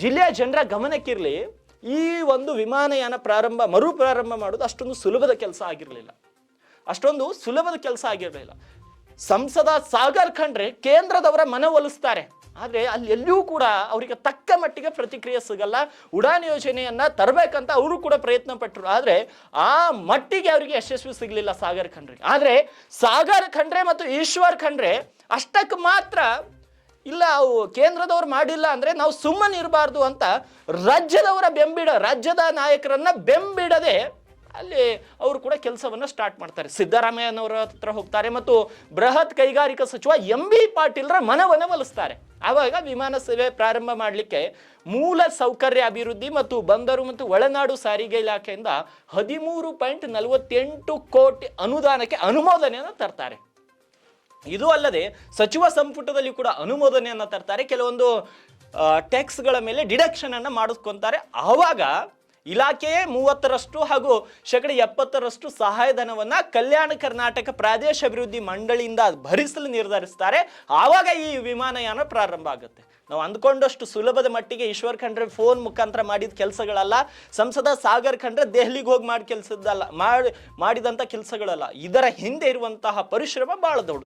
ಜಿಲ್ಲೆಯ ಜನರ ಗಮನಕ್ಕಿರಲಿ, ಈ ಒಂದು ವಿಮಾನಯಾನ ಪ್ರಾರಂಭ, ಮರು ಪ್ರಾರಂಭ ಮಾಡೋದು ಅಷ್ಟೊಂದು ಸುಲಭದ ಕೆಲಸ ಆಗಿರಲಿಲ್ಲ. ಅಷ್ಟೊಂದು ಸುಲಭದ ಕೆಲಸ ಆಗಿರಲಿಲ್ಲ. ಸಂಸದ ಸಾಗರ್ ಖಂಡ್ರೆ ಕೇಂದ್ರದವರ ಮನವೊಲಿಸ್ತಾರೆ ಆದರೆ ಅಲ್ಲಿ ಎಲ್ಲಿಯೂ ಕೂಡ ಅವರಿಗೆ ತಕ್ಕ ಮಟ್ಟಿಗೆ ಪ್ರತಿಕ್ರಿಯೆ ಸಿಗಲ್ಲ. ಉಡಾನ್ ಯೋಜನೆಯನ್ನು ತರಬೇಕಂತ ಅವರು ಕೂಡ ಪ್ರಯತ್ನ ಪಟ್ಟರು ಆದರೆ ಆ ಮಟ್ಟಿಗೆ ಅವರಿಗೆ ಯಶಸ್ವಿ ಸಿಗಲಿಲ್ಲ ಸಾಗರ್ ಖಂಡ್ರೆ ಆದರೆ ಸಾಗರ್ ಖಂಡ್ರೆ ಮತ್ತು ಈಶ್ವರ್ ಖಂಡ್ರೆ ಅಷ್ಟಕ್ಕೆ ಮಾತ್ರ ಇಲ್ಲ, ಅವು ಕೇಂದ್ರದವ್ರು ಮಾಡಿಲ್ಲ ಅಂದರೆ ನಾವು ಸುಮ್ಮನೆ ಇರಬಾರ್ದು ಅಂತ ರಾಜ್ಯದವರ ಬೆಂಬಿಡ, ರಾಜ್ಯದ ನಾಯಕರನ್ನು ಬೆಂಬಿಡದೆ ಅಲ್ಲಿ ಅವರು ಕೂಡ ಕೆಲಸವನ್ನು ಸ್ಟಾರ್ಟ್ ಮಾಡ್ತಾರೆ. ಸಿದ್ದರಾಮಯ್ಯನವರ ಹತ್ರ ಹೋಗ್ತಾರೆ ಮತ್ತು ಬೃಹತ್ ಕೈಗಾರಿಕಾ ಸಚಿವ ಎಂ ಬಿ ಪಾಟೀಲ್ರ ಮನವನ್ನು ಒಲಿಸ್ತಾರೆ ಆವಾಗ ವಿಮಾನ ಸೇವೆ ಪ್ರಾರಂಭ ಮಾಡಲಿಕ್ಕೆ ಮೂಲ ಸೌಕರ್ಯ ಅಭಿವೃದ್ಧಿ ಮತ್ತು ಬಂದರು ಮತ್ತು ಒಳನಾಡು ಸಾರಿಗೆ ಇಲಾಖೆಯಿಂದ ಹದಿಮೂರು ಪಾಯಿಂಟ್ ನಲವತ್ತೆಂಟು ಕೋಟಿ ಅನುದಾನಕ್ಕೆ ಅನುಮೋದನೆಯನ್ನು ತರ್ತಾರೆ. ಇದು ಅಲ್ಲದೆ ಸಚಿವ ಸಂಪುಟದಲ್ಲಿ ಕೂಡ ಅನುಮೋದನೆಯನ್ನ ತರ್ತಾರೆ. ಕೆಲವೊಂದು ಟ್ಯಾಕ್ಸ್ಗಳ ಮೇಲೆ ಡಿಡಕ್ಷನ್ ಅನ್ನ ಮಾಡಿಸ್ಕೊಂತಾರೆ. ಆವಾಗ ಇಲಾಖೆಯೇ ಮೂವತ್ತರಷ್ಟು ಹಾಗೂ ಶೇಕಡ ಎಪ್ಪತ್ತರಷ್ಟು ಸಹಾಯಧನವನ್ನ ಕಲ್ಯಾಣ ಕರ್ನಾಟಕ ಪ್ರಾದೇಶ ಅಭಿವೃದ್ಧಿ ಮಂಡಳಿಯಿಂದ ಭರಿಸಲು ನಿರ್ಧರಿಸ್ತಾರೆ. ಆವಾಗ ಈ ವಿಮಾನಯಾನ ಪ್ರಾರಂಭ ಆಗುತ್ತೆ. ನಾವು ಅಂದ್ಕೊಂಡಷ್ಟು ಸುಲಭದ ಮಟ್ಟಿಗೆ ಈಶ್ವರ್ ಖಂಡ್ರೆ ಫೋನ್ ಮುಖಾಂತರ ಮಾಡಿದ ಕೆಲಸಗಳಲ್ಲ. ಸಂಸದ ಸಾಗರ್ ಖಂಡ್ರೆ ದೆಹಲಿಗೆ ಹೋಗಿ ಮಾಡಿ ಕೆಲಸದಲ್ಲ ಮಾಡಿ ಮಾಡಿದಂಥ ಕೆಲಸಗಳಲ್ಲ. ಇದರ ಹಿಂದೆ ಇರುವಂತಹ ಪರಿಶ್ರಮ ಬಹಳ ದೊಡ್ಡ